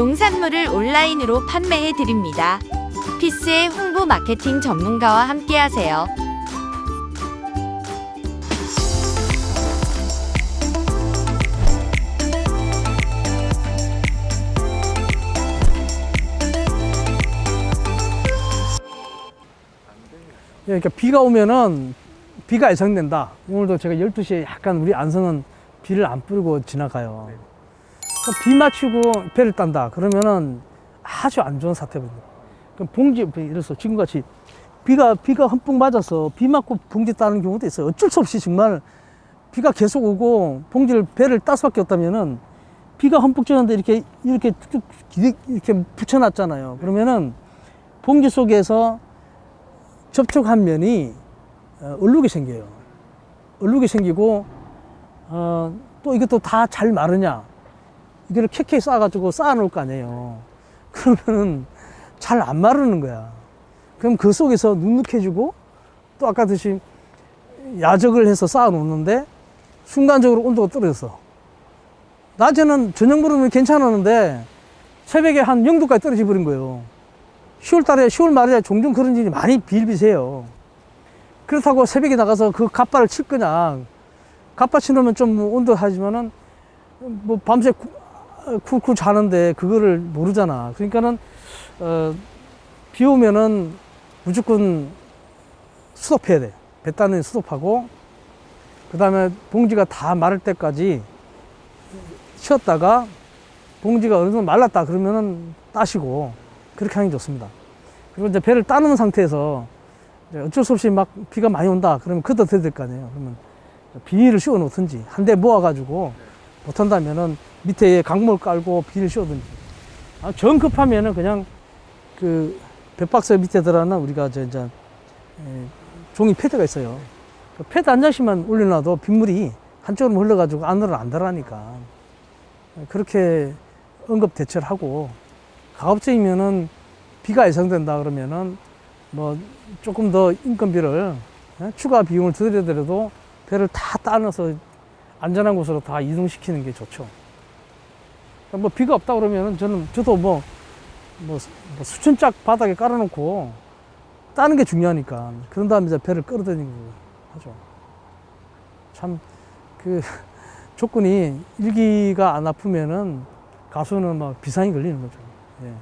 온라인으로 판매해 드립니다. 피스의 홍보 마케팅 전문가와 함께 하세요. 예, 그러니까 비가 오면은 비가 예상된다. 오늘도 제가 12시에 약간 우리 안성은 비를 안 뿌리고 지나가요. 그비 맞추고 배를 딴다. 그러면은 아주 안 좋은 사태입니다. 그럼 봉지, 이래서 지금같이 비가, 비가 흠뻑 맞아서 비 맞고 봉지 따는 경우도 있어요. 어쩔 수 없이 정말 비가 계속 오고 봉지를, 배를 딸 수밖에 없다면은 비가 흠뻑 젖었는데 이렇게, 이렇게 쭉 이렇게 붙여놨잖아요. 그러면은 봉지 속에서 접촉한 면이 어, 얼룩이 생겨요. 얼룩이 생기고 어, 또 이것도 다 잘 마르냐? 이거를 캐캐 쌓아가지고 쌓아놓을 거 아니에요. 그러면은 잘 안 마르는 거야. 그럼 그 속에서 눅눅해지고 또 아까 듯이 야적을 해서 쌓아놓는데 순간적으로 온도가 떨어졌어. 낮에는 저녁 무르면 괜찮았는데 새벽에 한 0도까지 떨어져 버린 거예요. 10월 달에, 10월 말에 종종 그런 일이 많이 빌비세요. 그렇다고 새벽에 나가서 그 갓바를 칠 거냐. 갓바 치려면 좀 온도 하지만은 뭐 밤새 쿨쿨 자는데 그거를 모르잖아. 그러니까는, 어, 비 오면은 무조건 수도해야 돼. 배 따는 수도하고, 그 다음에 봉지가 다 마를 때까지 쉬었다가 봉지가 어느 정도 말랐다 그러면은 따시고, 그렇게 하는 게 좋습니다. 그리고 이제 배를 따놓은 상태에서 어쩔 수 없이 막 비가 많이 온다. 그러면 걷어 대야 될 거 아니에요. 그러면 비닐을 씌워 놓든지 한 대 모아가지고 못한다면은 밑에 강목을 깔고 비닐 씌워든지. 아, 정 급하면은 그냥 그 배박스 밑에 들어가는 우리가 저 이제 에, 종이 패드가 있어요. 그 패드 한 장씩만 올려놔도 빗물이 한쪽으로 흘러가지고 안으로 안 들어가니까 그렇게 응급 대처를 하고 가급적이면은 비가 예상된다 그러면은 뭐 조금 더 인건비를 예? 추가 비용을 들여더라도 배를 다 따놔서 안전한 곳으로 다 이동시키는 게 좋죠. 뭐 비가 없다 그러면은 저는 저도 뭐, 뭐, 수- 뭐 수천 짝 바닥에 깔아놓고 따는 게 중요하니까 그런 다음에 이제 배를 거 하죠. 참 그 조건이 일기가 안 아프면은 가수는 막 비상이 걸리는 거죠. 예.